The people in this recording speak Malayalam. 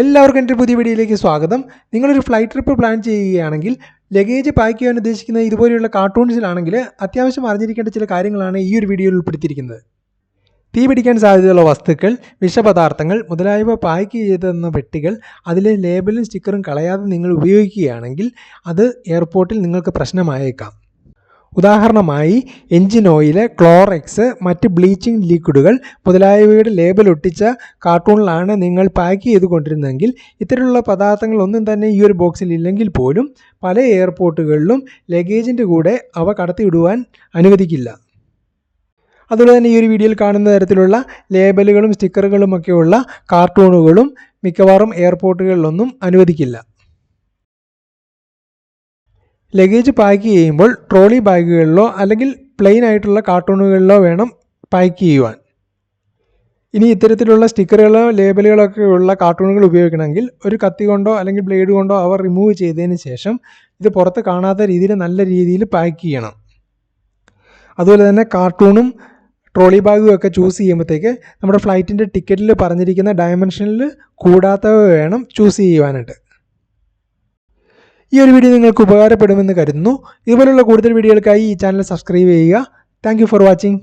എല്ലാവർക്കും എന്റെ പുതിയ വീഡിയോയിലേക്ക് സ്വാഗതം. നിങ്ങളൊരു ഫ്ലൈറ്റ് ട്രിപ്പ് പ്ലാൻ ചെയ്യുകയാണെങ്കിൽ ലഗേജ് പാക്ക് ചെയ്യാൻ ഉദ്ദേശിക്കുന്ന ഇതുപോലെയുള്ള കാർട്ടൂൺസിലാണെങ്കിൽ അത്യാവശ്യം അറിഞ്ഞിരിക്കേണ്ട ചില കാര്യങ്ങളാണ് ഈ ഒരു വീഡിയോയിൽ ഉൾപ്പെടുത്തിയിരിക്കുന്നത്. തീ പിടിക്കാൻ സാധ്യതയുള്ള വസ്തുക്കൾ വിഷപദാർത്ഥങ്ങൾ മുതലായവ പാക്ക് ചെയ്തെന്ന പെട്ടികൾ അതിലെ ലേബലും സ്റ്റിക്കറും കളയാതെ നിങ്ങൾ ഉപയോഗിക്കുകയാണെങ്കിൽ അത് എയർപോർട്ടിൽ നിങ്ങൾക്ക് പ്രശ്നമായേക്കാം. ഉദാഹരണമായി എഞ്ചിൻ ഓയിൽ ക്ലോറെക്സ് മറ്റ് ബ്ലീച്ചിങ് ലിക്വിഡുകൾ മുതലായവയുടെ ലേബൽ ഒട്ടിച്ച കാർട്ടൂണിലാണ് നിങ്ങൾ പാക്ക് ചെയ്ത് കൊണ്ടിരുന്നതെങ്കിൽ ഇത്തരത്തിലുള്ള പദാർത്ഥങ്ങൾ ഒന്നും തന്നെ ഈ ഒരു ബോക്സിൽ ഇല്ലെങ്കിൽ പോലും പല എയർപോർട്ടുകളിലും ലഗേജിന്റെ കൂടെ അവ കടത്തിവിടുവാൻ അനുവദിക്കില്ല. അതുപോലെ തന്നെ ഈ ഒരു വീഡിയോയിൽ കാണുന്ന തരത്തിലുള്ള ലേബലുകളും സ്റ്റിക്കറുകളും ഒക്കെയുള്ള കാർട്ടൂണുകളും മിക്കവാറും എയർപോർട്ടുകളിലൊന്നും അനുവദിക്കില്ല. ലഗേജ് പാക്ക് ചെയ്യുമ്പോൾ ട്രോളി ബാഗുകളിലോ അല്ലെങ്കിൽ പ്ലെയിൻ ആയിട്ടുള്ള കാർട്ടൂണുകളിലോ വേണം പാക്ക് ചെയ്യുവാൻ. ഇനി ഇത്തരത്തിലുള്ള സ്റ്റിക്കറുകളോ ലേബലുകളോ ഒക്കെ ഉള്ള കാർട്ടൂണുകൾ ഉപയോഗിക്കണമെങ്കിൽ ഒരു കത്തി കൊണ്ടോ അല്ലെങ്കിൽ ബ്ലേഡ് കൊണ്ടോ അവ റിമൂവ് ചെയ്തതിന് ശേഷം ഇത് പുറത്ത് കാണാത്ത രീതിയിൽ നല്ല രീതിയിൽ പാക്ക് ചെയ്യണം. അതുപോലെ തന്നെ കാർട്ടൂണും ട്രോളി ബാഗും ഒക്കെ ചൂസ് ചെയ്യുമ്പോഴത്തേക്ക് നമ്മുടെ ഫ്ലൈറ്റിന്റെ ടിക്കറ്റിൽ പറഞ്ഞിരിക്കുന്ന ഡയമെൻഷനിൽ കൂടാത്തവ വേണം ചൂസ് ചെയ്യുവാനായിട്ട്. ഈ ഒരു വീഡിയോ നിങ്ങൾക്ക് ഉപകാരപ്പെടുമെന്ന് കരുതുന്നു. ഇതുപോലുള്ള കൂടുതൽ വീഡിയോകൾക്കായി ഈ ചാനൽ സബ്സ്ക്രൈബ് ചെയ്യുക. Thank for watching